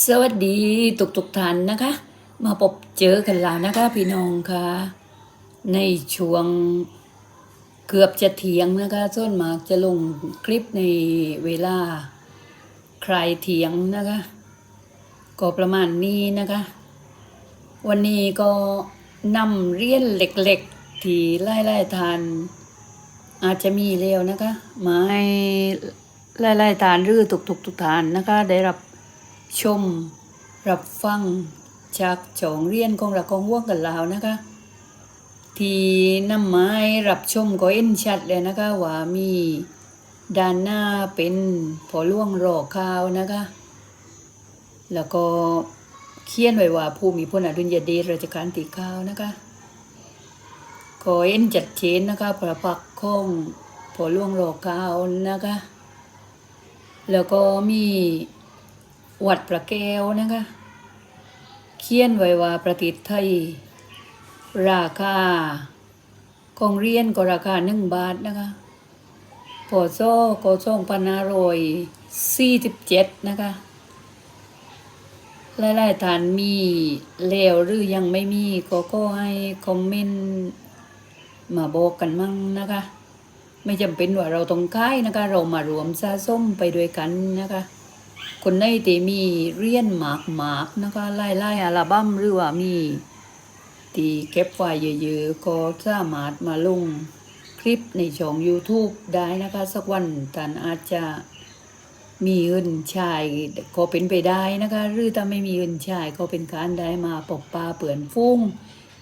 สวัสดีทุกทุกๆท่านนะคะ มาพบเจอกันแล้วนะคะ พี่น้องค่ะในช่วงเกือบจะเถียงนะคะส่วนมากจะลงคลิปในเวลาใครเถียงนะคะ ก็ประมาณนี้นะคะ วันนี้ก็นำเรียนเหล็กๆ ที่ไล่ๆทาน อาจจะมีเร็วนะคะมาให้ไล่ๆทานหรือทุกๆทุกทานนะคะได้รับ ชม รับฟังจากจองเรียนของเราของว่วงกันแล้วนะคะ ที่น้ำไม้รับชมก็เอ็นชัดเลยนะคะว่ามีด้านหน้าเป็นพอล่วงรอข้าวนะคะ แล้วก็เขียนไว้ว่าผู้มีพลอดุลยเดชราชการที่เก้านะคะก็เอ็นจัดเจนนะคะประพักษ์ของพอล่วงรอข้าวนะคะ แล้วก็มี วัดประแก้วนะคะเขียนไว้ว่าประเทไทย ราคาของเรียนก็ราคาหนึ่งบาทนะคะพอโซ่ก็ส่งพันารอยสี่สิบเจ็ดนะคะหลายๆท่านมีแล้วหรือยังไม่มีก็ก็ให้คอมเมนต์มาบอกกันมั่งนะคะ ไม่จำเป็นว่าเราต้องค่ายนะคะ เรามารวมสะสมไปด้วยกันนะคะ คนในที่มีเรียนหมากหมากนะคะไล่ไล่อัลบั้มหรือว่ามีที่เก็บไว้เยอะๆก็สามารถมาลงคลิปในช่อง YouTube ได้นะคะ สักวันท่านอาจจะมีเงินชายก็เป็นไปได้นะคะ หรือถ้าไม่มีเงินชายก็เป็นการได้มาปกปลาเปื่อนฟุ้ง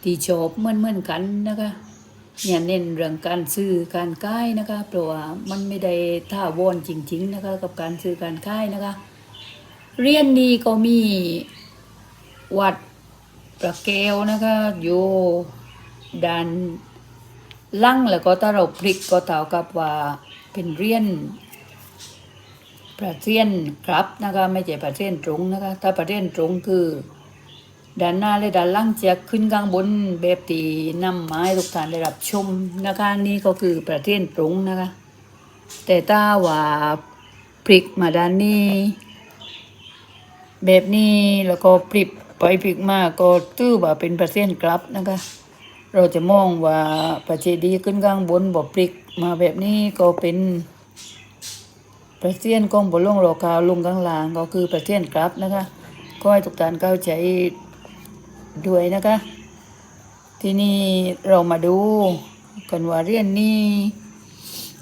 ที่ชอบเหมือนเหมือนกันนะคะเนี่ยเน้นเรื่องการซื้อการขายนะคะเพราะว่ามันไม่ได้ท่าวอนจริง ๆ นะคะ กับการซื้อการขายนะคะ เรียนนี้ก็มีวัดประแก้วนะคะอยู่ด้านล่างแล้วก็ถ้าเราพลิกก็เท่ากับว่าเป็นเรียนประเทียนครับนะคะไม่ใช่ประเทียนตรงนะคะถ้าประเทียนตรงคือด้านหน้าและด้านล่างจะขึ้นข้างบนแบบตีนำไม้ทุกท่านได้รับชมนะคะนี่ก็คือประเทียนตรงนะคะแต่ถ้าว่าพลิกมาด้านนี้ แบบนี้แล้วก็ปริบไปปริกมาก็ตื้อว่าเป็นเปอร์เซ็นต์กลับนะคะ เราจะมองว่าประเจดีขึ้นข้างบนบ่ปริกมาแบบนี้ก็เป็นเปอร์เซ็นต์ของบนลงโลกาวลงข้างล่างก็คือเปอร์เซ็นต์กลับนะคะก็ให้ทุกท่านเข้าใจด้วยนะคะ ทีนี้เรามาดูกันว่าเรียนนี้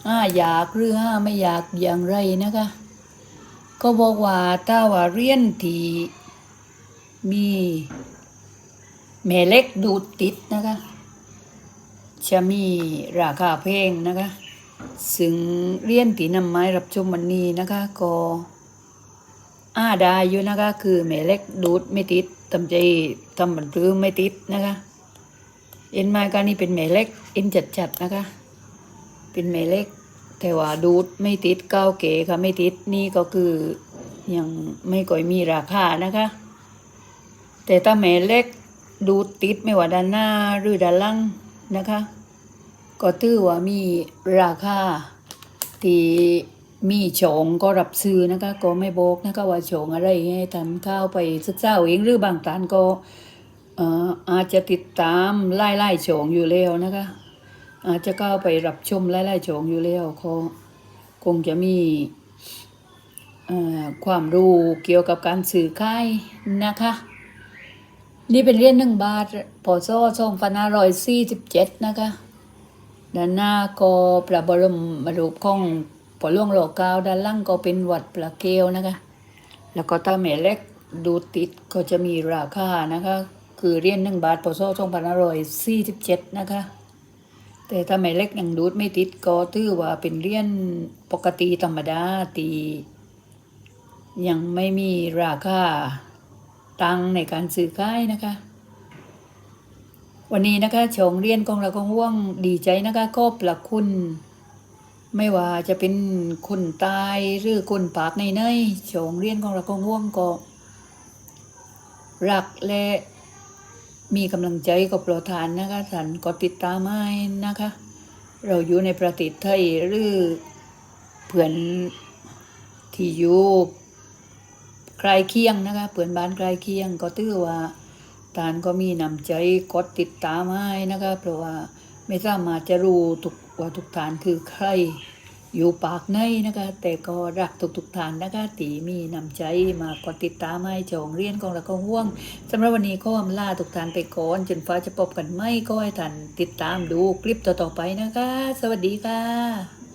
ห้าอยากหรือห้าไม่อยากอย่างไรนะคะ ก็บอกว่าถ้าว่าเรียนที่มีแม่เล็กดูดติดนะคะ จะมีราคาแพงนะคะ ซึ่งเรียนที่นำไม้รับชมวันนี้นะคะก็อาได้อยู่นะคะ คือแม่เล็กดูดไม่ติดทำใจทำบันพื้นไม่ติดนะคะเอ็นไม้การนี้เป็นแม่เล็กเอ็นจัดๆนะคะ เป็นแม่เล็ก แต่ว่าดูดไม่ติดเก้าเก๋ค่ะไม่ติดนี่ก็คือยังไม่ก่อยมีราคานะคะ แต่ถ้าแม่เล็กดูดติดไม่ว่าด้านหน้าหรือด้านล่างนะคะ ก็ถือว่ามีราคาที่มีโฉงก็รับซื้อนะคะ ก็ไม่บอกนะคะว่าโฉงอะไรให้ท่านข้าวไปศึกษาเอาเองหรือบางท่านก็อาจจะติดตามไล่ไล่ๆโฉงอยู่แล้วนะคะ อาจจะเข้าไปรับชมไล่ๆโฉงอยู่แล้วก็คงจะมีความรู้เกี่ยวกับการสื่อค่ายนะคะ นี่เป็นเรียญหนึ่งบาทพศสองพันาร้อยสี่สิบเจ็ดนะคะด้านหน้าก็พระบรมรูปของปอหลวงโลกาวด้านล่างก็เป็นวัดประเกวนะคะ แล้วก็ถ้าแม่เล็กดูติดก็จะมีราคานะคะ คือเรียญหนึ่งบาทพศสองพันาร้อยสี่สิบเจ็ดนะคะ แต่ถ้าไม่เล็กยังดูดไม่ติดก็ถือว่าเป็นเรียญปกติธรรมดาตี ยังไม่มีราคาตังในการซื้อขายนะคะ วันนี้นะคะชงเรียนของเราก็ห่วงดีใจนะคะก็ปละคุณ ไม่ว่าจะเป็นคุณตายหรือคุณปากในเนยชงเรียนของเราก็ห่วงก็รักและ มีกำลังใจกับโปรทานนะคะท่านก็ติดตามให้นะคะ เราอยู่ในประเทศไทยหรือเพื่อนที่อยู่ใครเคียงนะคะเปือนบ้านใครเคียงก็ถือว่าทานก็มีนำใจกดติดตามให้นะคะเพราะว่าไม่สามารถจะรู้ทุกว่าทุกฐานคือใคร อยู่ปากในนะคะ แต่ก็รักทุกๆทานนะคะ ตีมีนำใจมากดติดตามให้จองเรียนของเราก็ห่วงสำหรับวันนี้ก็อำลาทุกทานไปก่อนจนฟ้าจะพบกันไม่ก็ให้ท่านติดตามดูคลิปต่อๆไปนะคะ สวัสดีค่ะ